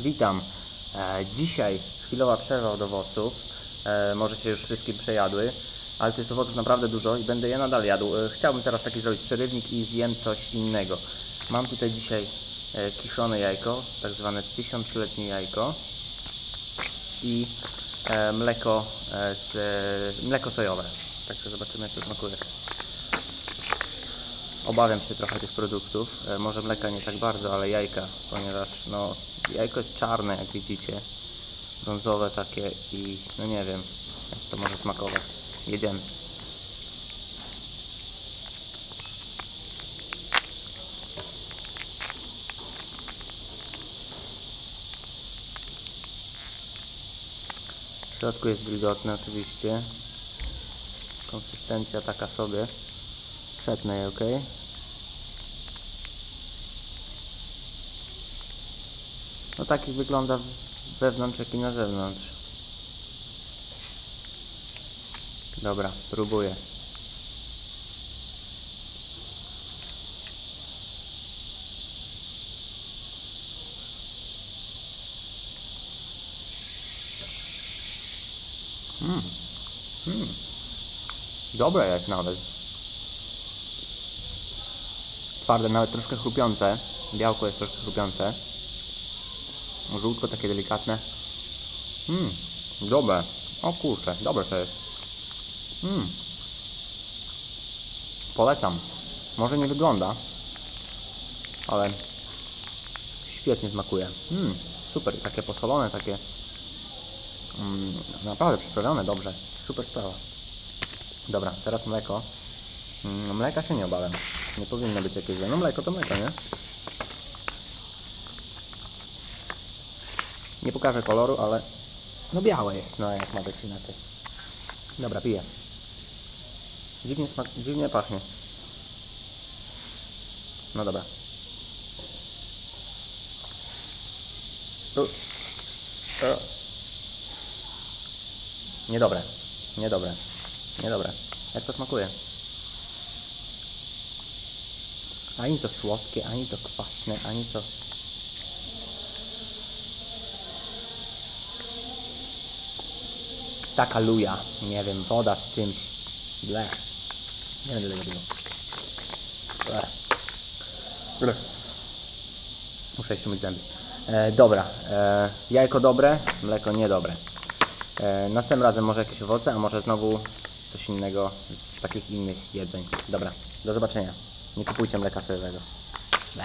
Witam. E, dzisiaj chwilowa przerwa od owoców. E, może się już wszystkie przejadły, ale tych owoców naprawdę dużo i będę je nadal jadł. E, chciałbym teraz taki zrobić przerywnik i zjem coś innego. Mam tutaj dzisiaj kiszone jajko, tak zwane tysiącletnie jajko i mleko, z, mleko sojowe. Także zobaczymy jak to smakuje. Obawiam się trochę tych produktów. E, może mleka nie tak bardzo, ale jajka, ponieważ no, jajko jest czarne, jak widzicie. Brązowe takie i no nie wiem, jak to może smakować. Jedziemy. W środku jest wilgotne oczywiście. Konsystencja taka sobie. Przetnę je, ok? No taki wygląda wewnątrz, jak i na zewnątrz. Dobra, próbuję. Mm. Mm. Dobre jest nawet. Twarde, nawet troszkę chrupiące. Białko jest troszkę chrupiące. Żółtko takie delikatne. Mmm, dobre. O kurczę, dobre to jest. Mmm. Polecam. Może nie wygląda, ale świetnie smakuje. Mmm, super. Takie posolone, takie mm, naprawdę przyprawione dobrze. Super sprawa. Dobra, teraz mleko. Mm, Mleka się nie obawiam. Nie powinno być jakieś. No mleko to mleko, nie? Nie pokażę koloru, ale no białe jest, no jak ma być inaczej. Dobra, piję. Dziwnie, smak, dziwnie pachnie. No dobra. U. O. Niedobre. Niedobre. Niedobre. Jak to smakuje? Ani to słodkie, ani to kwaśne, ani to... Taka luja. Nie wiem, woda z czymś. Ble. Nie będę tego robił. Ble. Ble. Muszę jeszcze myć zęby. E, dobra. E, jajko dobre, mleko niedobre. E, następnym razem może jakieś owoce, a może znowu coś innego z takich innych jedzeń. Dobra, do zobaczenia. Nie kupujcie mleka sojowego. Ble.